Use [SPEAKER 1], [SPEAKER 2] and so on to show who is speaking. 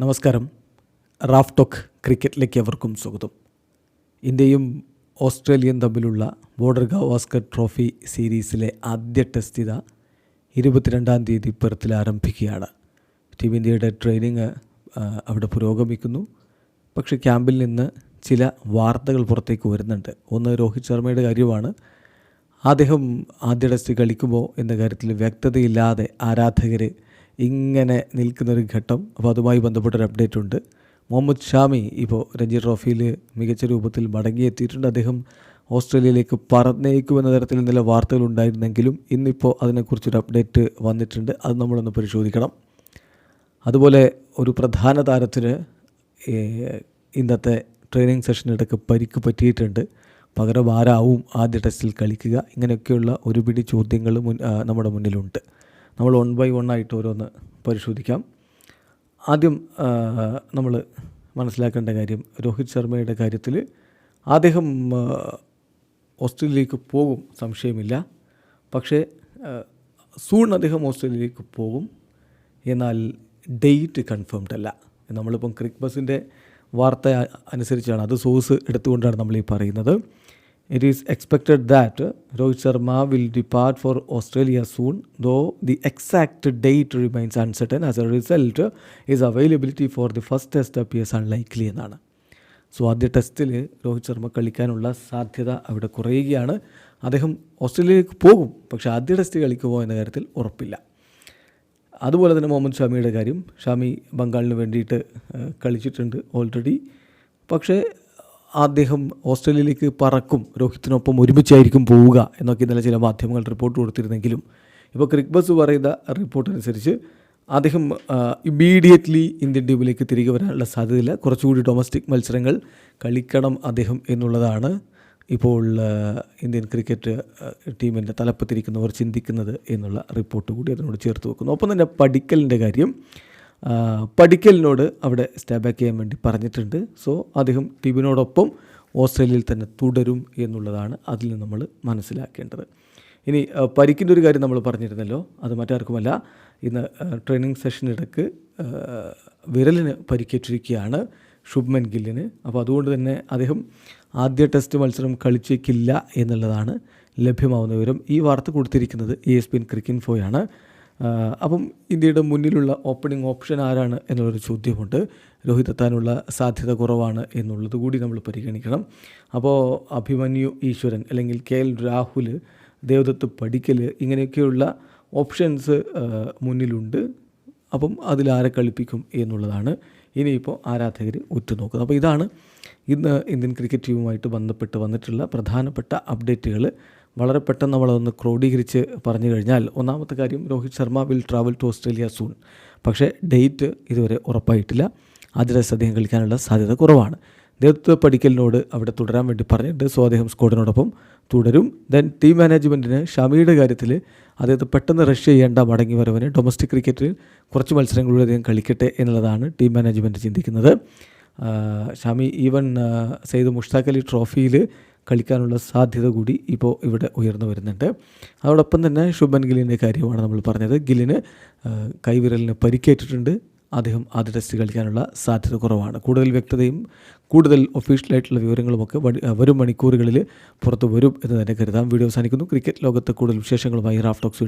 [SPEAKER 1] നമസ്കാരം. Raf talk ക്രിക്കറ്റിലേക്ക് അവർക്കും സ്വാഗതം. ഇന്ത്യയും ഓസ്ട്രേലിയയും തമ്മിലുള്ള ബോർഡർ ഗവാസ്കർ ട്രോഫി സീരീസിലെ ആദ്യ ടെസ്റ്റ് ഇതാ ഇരുപത്തിരണ്ടാം തീയതി പെർത്തിൽ ആരംഭിക്കുകയാണ്. ടീം ഇന്ത്യയുടെ ട്രെയിനിങ് അവിടെ പുരോഗമിക്കുന്നു. പക്ഷേ ക്യാമ്പിൽ നിന്ന് ചില വാർത്തകൾ പുറത്തേക്ക് വരുന്നുണ്ട്. ഒന്ന് രോഹിത് ശർമ്മയുടെ കാര്യമാണ്. അദ്ദേഹം ആദ്യ ടെസ്റ്റ് കളിക്കുമോ എന്ന കാര്യത്തിൽ വ്യക്തതയില്ലാതെ ആരാധകർ ഇങ്ങനെ നിൽക്കുന്നൊരു ഘട്ടം. അപ്പോൾ അതുമായി ബന്ധപ്പെട്ടൊരു അപ്ഡേറ്റ് ഉണ്ട്. മുഹമ്മദ് ഷാമി ഇപ്പോൾ രഞ്ജി ട്രോഫിയിൽ മികച്ച രൂപത്തിൽ മടങ്ങിയെത്തിയിട്ടുണ്ട്. അദ്ദേഹം ഓസ്ട്രേലിയയിലേക്ക് പറഞ്ഞേക്കുമെന്ന തരത്തിൽ ഇന്നലെ വാർത്തകൾ ഉണ്ടായിരുന്നെങ്കിലും ഇന്നിപ്പോൾ അതിനെക്കുറിച്ചൊരു അപ്ഡേറ്റ് വന്നിട്ടുണ്ട്. അത് നമ്മളൊന്ന് പരിശോധിക്കണം. അതുപോലെ ഒരു പ്രധാന താരത്തിന് ഇന്നത്തെ ട്രെയിനിങ് സെഷനിടയ്ക്ക് പരിക്ക് പറ്റിയിട്ടുണ്ട്. പകരം ആരാവും ആദ്യ ടെസ്റ്റിൽ കളിക്കുക. ഇങ്ങനെയൊക്കെയുള്ള ഒരുപിടി ചോദ്യങ്ങൾ നമ്മുടെ മുന്നിലുണ്ട്. നമ്മൾ വൺ ബൈ വൺ ആയിട്ട് ഓരോന്ന് പരിശോധിക്കാം. ആദ്യം നമ്മൾ മനസ്സിലാക്കേണ്ട കാര്യം രോഹിത് ശർമ്മയുടെ കാര്യത്തിൽ അദ്ദേഹം ഓസ്ട്രേലിയയിലേക്ക് പോകും സംശയമില്ല. പക്ഷേ സൂൺ അദ്ദേഹം ഓസ്ട്രേലിയയിലേക്ക് പോകും. എന്നാൽ ഡേറ്റ് കൺഫേംഡ് അല്ല. നമ്മളിപ്പം ക്രിക്ബസിന്റെ വാർത്ത അനുസരിച്ചാണ് അത് സോഴ്സ് എടുത്തുകൊണ്ടാണ് നമ്മൾ ഈ പറയുന്നത്. It is expected that Rohit Sharma will depart for Australia soon though the exact date remains uncertain as a result his availability for the first test appears unlikely എന്നാണ്. So ആദ്യ ടെസ്റ്റിൽ രോഹിത് ശർമ്മ കളിക്കാനുള്ള സാധ്യത അവിടെ കുറയുകയാണ്. അദ്ദേഹം ഓസ്ട്രേലിയയിലേക്ക് പോകും പക്ഷേ ആദ്യ ടെസ്റ്റ് കളിക്കുമോ എന്ന കാര്യത്തിൽ ഉറപ്പില്ല. അതുപോലെ തന്നെ മുഹമ്മദ് ഷാമിയുടെ കാര്യം. ഷാമി ബംഗാളിന് വേണ്ടിയിട്ട് കളിച്ചിട്ടുണ്ട് ഓൾറെഡി പക്ഷേ അദ്ദേഹം ഓസ്ട്രേലിയയിലേക്ക് പറക്കും. രോഹിത്തിനൊപ്പം ഒരുമിച്ചായിരിക്കും പോവുക എന്നൊക്കെ ഇന്നലെ ചില മാധ്യമങ്ങൾ റിപ്പോർട്ട് കൊടുത്തിരുന്നെങ്കിലും ഇപ്പോൾ ക്രിക്ബസ് പറയുന്ന റിപ്പോർട്ട് അനുസരിച്ച് അദ്ദേഹം ഇമ്മീഡിയറ്റ്ലി ഇന്ത്യൻ ടീമിലേക്ക് തിരികെ വരാനുള്ള സാധ്യതയില്ല. കുറച്ചുകൂടി ഡൊമസ്റ്റിക് മത്സരങ്ങൾ കളിക്കണം അദ്ദേഹം എന്നുള്ളതാണ് ഇപ്പോൾ ഇന്ത്യൻ ക്രിക്കറ്റ് ടീമിന്റെ തലപ്പത്തിരിക്കുന്നവർ ചിന്തിക്കുന്നത് എന്നുള്ള റിപ്പോർട്ട് കൂടി അതിനോട് ചേർത്ത് വെക്കുന്നു. ഒപ്പം തന്നെ പഠിക്കലിന്റെ കാര്യം. പഠിക്കലിനോട് അവിടെ സ്റ്റേ ബാക്ക് ചെയ്യാൻ വേണ്ടി പറഞ്ഞിട്ടുണ്ട്. സോ അദ്ദേഹം ടീമിനോടൊപ്പം ഓസ്ട്രേലിയയിൽ തന്നെ തുടരും എന്നുള്ളതാണ് അതിൽ നിന്ന് നമ്മൾ മനസ്സിലാക്കേണ്ടത്. ഇനി പരിക്കിന്റെ ഒരു കാര്യം നമ്മൾ പറഞ്ഞിരുന്നല്ലോ. അത് മറ്റാർക്കുമല്ല. ഇന്ന് ട്രെയിനിങ് സെഷനിടക്ക് വിരലിന് പരിക്കേറ്റിരിക്കുകയാണ് ശുഭ്മൻ ഗില്ലിന്. അപ്പോൾ അതുകൊണ്ട് തന്നെ അദ്ദേഹം ആദ്യ ടെസ്റ്റ് മത്സരം കളിച്ചേക്കില്ല എന്നുള്ളതാണ് ലഭ്യമാവുന്ന വിവരം. ഈ വാർത്ത കൊടുത്തിരിക്കുന്നത് എ എസ് പിൻ ക്രിക്കിൻഫോയാണ് അപ്പം ഇന്ത്യയുടെ മുന്നിലുള്ള ഓപ്പണിംഗ് ഓപ്ഷൻ ആരാണ് എന്നുള്ളൊരു ചോദ്യമുണ്ട്. രോഹിത് എത്താനുള്ള സാധ്യത കുറവാണ് എന്നുള്ളത് കൂടി നമ്മൾ പരിഗണിക്കണം. അപ്പോൾ അഭിമന്യു ഈശ്വരൻ അല്ലെങ്കിൽ കെ എൽ രാഹുൽ ദേവദത്ത് പഠിക്കൽ ഇങ്ങനെയൊക്കെയുള്ള ഓപ്ഷൻസ് മുന്നിലുണ്ട്. അപ്പം അതിലാരെ കളിപ്പിക്കും എന്നുള്ളതാണ്. ഇനിയിപ്പോൾ ആരാധകർ ഉറ്റുനോക്കുന്നത്. അപ്പോൾ ഇതാണ് ഇന്ന് ഇന്ത്യൻ ക്രിക്കറ്റ് ടീമുമായിട്ട് ബന്ധപ്പെട്ട് വന്നിട്ടുള്ള പ്രധാനപ്പെട്ട അപ്ഡേറ്റുകൾ വളരെ പെട്ടെന്ന് നമ്മളതൊന്ന് ക്രോഡീകരിച്ച് പറഞ്ഞു കഴിഞ്ഞാൽ ഒന്നാമത്തെ കാര്യം Rohit Sharma will travel to Australia soon പക്ഷേ ഡേറ്റ് ഇതുവരെ ഉറപ്പായിട്ടില്ല. ആദ്യ അദ്ദേഹം കളിക്കാനുള്ള സാധ്യത കുറവാണ്. ദേവത്വ പഠിക്കലിനോട് അവിടെ തുടരാൻ വേണ്ടി പറഞ്ഞിട്ടുണ്ട്. സോ അദ്ദേഹം സ്ക്വാഡിനോടൊപ്പം തുടരും. ദെൻ ടീം മാനേജ്മെന്റിന് ഷമിയുടെ കാര്യത്തിൽ അദ്ദേഹത്തെ പെട്ടെന്ന് റഷ് ചെയ്യേണ്ട മടങ്ങി വരവിന് ഡൊമസ്റ്റിക് ക്രിക്കറ്റിൽ കുറച്ച് മത്സരങ്ങളിലൂടെ അദ്ദേഹം കളിക്കട്ടെ എന്നുള്ളതാണ് ടീം മാനേജ്മെന്റ് ചിന്തിക്കുന്നത്. ഷമി ഈവൻ സെയ്ദ് മുഷ്താഖ് അലി ട്രോഫിയിൽ കളിക്കാനുള്ള സാധ്യത കൂടി ഇപ്പോൾ ഇവിടെ ഉയർന്നു വരുന്നുണ്ട്. അതോടൊപ്പം തന്നെ ശുഭൻ ഗില്ലിന്റെ കാര്യമാണ് നമ്മൾ പറഞ്ഞത്. ഗില്ലിന് കൈവിരലിന് പരിക്കേറ്റിട്ടുണ്ട്. അദ്ദേഹം ആദ്യ ടെസ്റ്റ് കളിക്കാനുള്ള സാധ്യത കുറവാണ്. കൂടുതൽ വ്യക്തതയും കൂടുതൽ ഒഫീഷ്യലായിട്ടുള്ള വിവരങ്ങളുമൊക്കെ വരും മണിക്കൂറുകളിൽ പുറത്ത് വരും എന്ന് തന്നെ കരുതാം. വീഡിയോ അവസാനിക്കുന്നു. ക്രിക്കറ്റ് ലോകത്ത് കൂടുതൽ വിശേഷങ്ങളുമായി റാഫ് ടോക്സ്